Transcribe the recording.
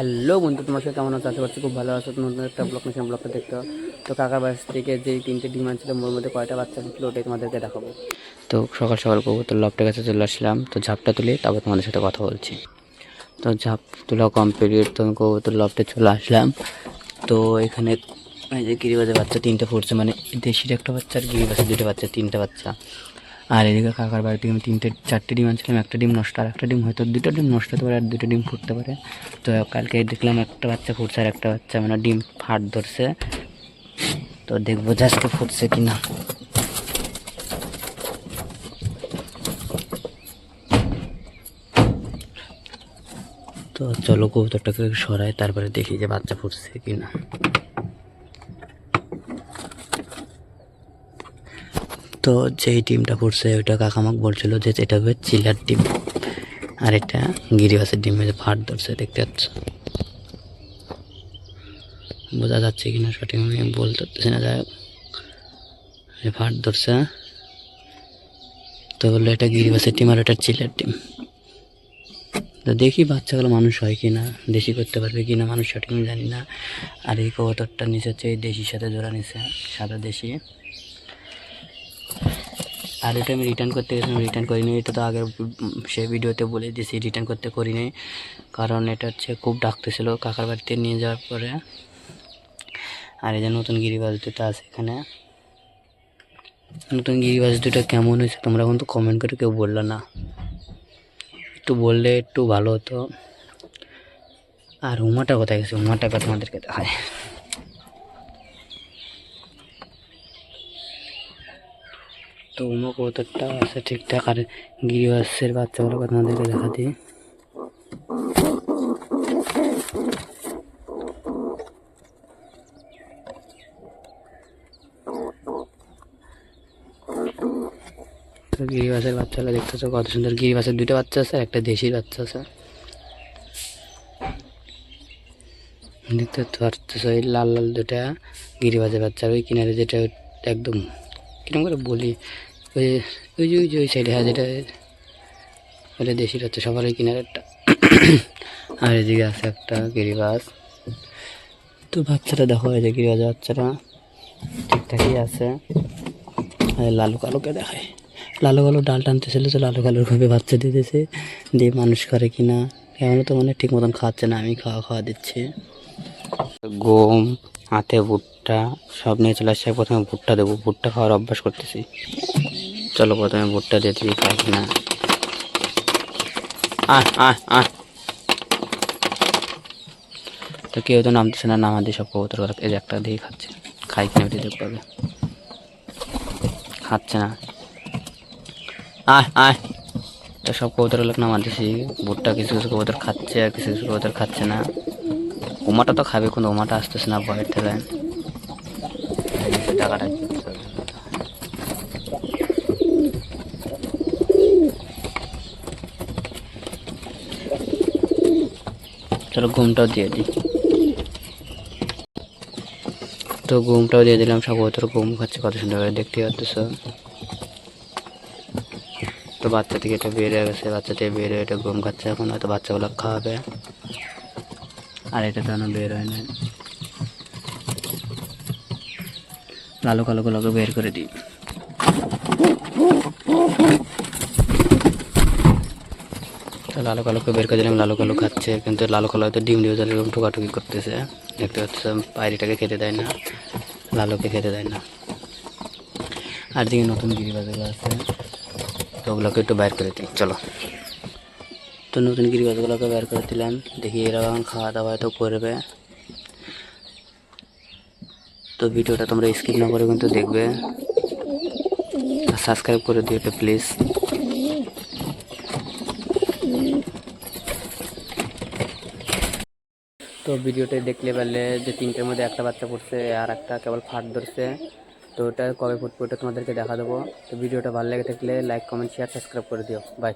Hello বন্ধু, তোমার সাথে কেমন আছো? আশা করছি খুব ভালো আছো। নতুন একটা ব্লগ মেশিন ব্লগটা দেখতে। তো কাকার বাস থেকে যে তিনটে ডিম ছিল, মোর মধ্যে কয়টা বাচ্চা ছিল ওটাই তোমাদেরকে দেখাবো। তো সকাল সকাল কবুতর লফটের কাছে চলে আসলাম। তো ঝাপটা তুলে, তারপর তোমাদের সাথে কথা বলছি। তো ঝাপ তোলা কমপ্লিট তো কবুতর লফটে চলে আসলাম। তো এখানে এই যে গিরিবাজের বাচ্চা, তিনটে ফুটছে মানে দেশির একটা বাচ্চা আর গিরিবাজের দুটো বাচ্চা, তিনটে বাচ্চা। আর এদিকে কাকার বাড়ি থেকে আমি তিনটে, চারটে ডিম আনছিলাম, একটা ডিম নষ্ট আর একটা ডিম, হয়তো দুটো ডিম নষ্ট হতে পারে আর দুটো ডিম ফুটতে পারে। তো কালকে দেখলাম একটা বাচ্চা ফুটছে আর একটা বাচ্চা মানে ডিম ফাট ধরছে। তো দেখব যে আজকে ফুটছে কি না তো চলো কবুতরটাকে সরাই, তারপরে দেখি যে বাচ্চা ফুটছে কি না তো যেই ডিমটা ফুটছে ওইটা কাকামাক বলছিল যে এটা হবে চিলার ডিম আর এটা গিরিবাসের ডিমে যে ফাট ধরছে, দেখতে পাচ্ছ? বোঝা যাচ্ছে কিনা সঠিক আমি বলতে না, যাই হোক। ফাট ধরছে। তো বলল এটা গিরিবাসের ডিম আর এটা চিলার ডিম তো দেখি বাচ্চাগুলো মানুষ হয় কি না দেশি করতে পারবে কি না মানুষ সঠিক আমি জানি না। আর এই কবুতরটা নিচে হচ্ছে, এই দেশির সাথে জোড়া নিছে, সাদা দেশি। আর এটা আমি রিটার্ন করতে গেছিলাম রিটার্ন করিনি। এটা তো আগের, সে ভিডিওতে বলে দিয়েছি রিটার্ন করতে করিনি। কারণ এটা হচ্ছে খুব ডাকতেছিল কাকার বাড়িতে নিয়ে যাওয়ার পরে। আর এই যে নতুন গিরিবাজ দুটো আছে এখানে। নতুন গিরিবাজ দুটো কেমন হয়েছে তোমরা কিন্তু কমেন্ট করে কেউ বলল না। একটু বললে একটু ভালো হতো। আর উমাটা কোথায় গেছে? উমাটাকে তোমাদেরকে দেখায়। তো উমা কবুতরটা আছে ঠিকঠাক। আর গিরিবাসের বাচ্চাগুলোকে তোমাদেরকে দেখা দিই তো গিরিবাসের বাচ্চাগুলো দেখতেছো, কত সুন্দর। গিরিবাসের দুটো বাচ্চা আছে একটা দেশির বাচ্চা আছে। দেখতে পারতেছো, এই লাল লাল দুটা গিরিবাসের বাচ্চা, ওই কিনারে যেটা একদম কীরকম করে বলি? ওই ওই যে ওই যে, ওই সাইডে হ্যাঁ যেটা ওটা দেশির হচ্ছে সবার ওই কিনারেরটা আর এদিকে আছে একটা গিরিবাজ তো বাচ্চাটা দেখো, এই যে গিরিবাজ বাচ্চাটা ঠিকঠাকই আছে। আর লালু কালোকে দেখায় লালু কালো ডাল টানতে টানতেছিল তো লালু কালোর ভাবে বাচ্চা দিতেছে। দিয়ে মানুষ করে কিনা। এমন তো মানে ঠিক মতন খাচ্ছে না, আমি খাওয়া খাওয়া দিচ্ছি। গম হাতে ভুট্টা সব নিয়ে চলে আসছে। প্রথমে ভুট্টা দেবো। ভুট্টা খাওয়ার অভ্যাস করতেছি। চলো প্রথমে ভুট্টা দিয়ে দিই, খাই না। তো কেউ তো নামতেছে না, নামা দিয়ে সব কবুতর করে এই একটা দিয়ে খাচ্ছে। খাই কিনা ওটি দেখতে খাচ্ছে না। আয় আয় তো সব কবুতর লোক নামা দিছি। ভুট্টা কিছু কিছু কবুতর খাচ্ছে আর কিছু কিছু কবুতর খাচ্ছে না। উমাটা তো খাবে, কিন্তু উমাটা আসতেছে না ভয়ের থেকে চলো ঘুমটাও দিয়ে দিই। তো ঘুমটাও দিয়ে দিলাম সব ওদের ঘুম খাচ্ছে কত সুন্দর করে দেখতে পাচ্ছ। তো বাচ্চা থেকে এটা বের হয়ে গেছে, বাচ্চা থেকে বের হয়ে এটা ঘুম খাচ্ছে, এখন হয়তো বাচ্চাগুলো খাওয়াবে। আর এটা তো বের হয় না লালু কালোগুলোকে বের করে দিই। লালু কালোকে বের করে দিলাম, লালু কালো খাচ্ছে, কিন্তু লালু কালো হয়তো ডিম দিয়ে এরকম ঠোকাঠুকি করতেছে। দেখতে পাচ্ছ, পায়রিটাকে খেতে দেয় না, লালুকে খেতে দেয় না। আর দিকে নতুন গিরিবাজগুলো আছে, তো ওগুলোকে একটু বাইর করে দিই, চলো। তো নতুন গিরিবাজগুলোকে বের করে দিলাম, দেখি এরা এখন খাওয়া দাওয়া তো করবে। তো ভিডিওটা তোমরা স্কিপ না করে কিন্তু দেখবে। সাবস্ক্রাইব করে দিও এটা প্লিজ তো ভিডিওটা দেখলে পারলে যে তিনটের মধ্যে একটা বাচ্চা পড়ছে আর একটা কেবল ফাট ধরছে। তো ওটা কবে ফুটবে ওটা তোমাদেরকে দেখা দেবো। তো ভিডিওটা ভালো লেগে থাকলে লাইক কমেন্ট শেয়ার সাবস্ক্রাইব করে দিও। বাই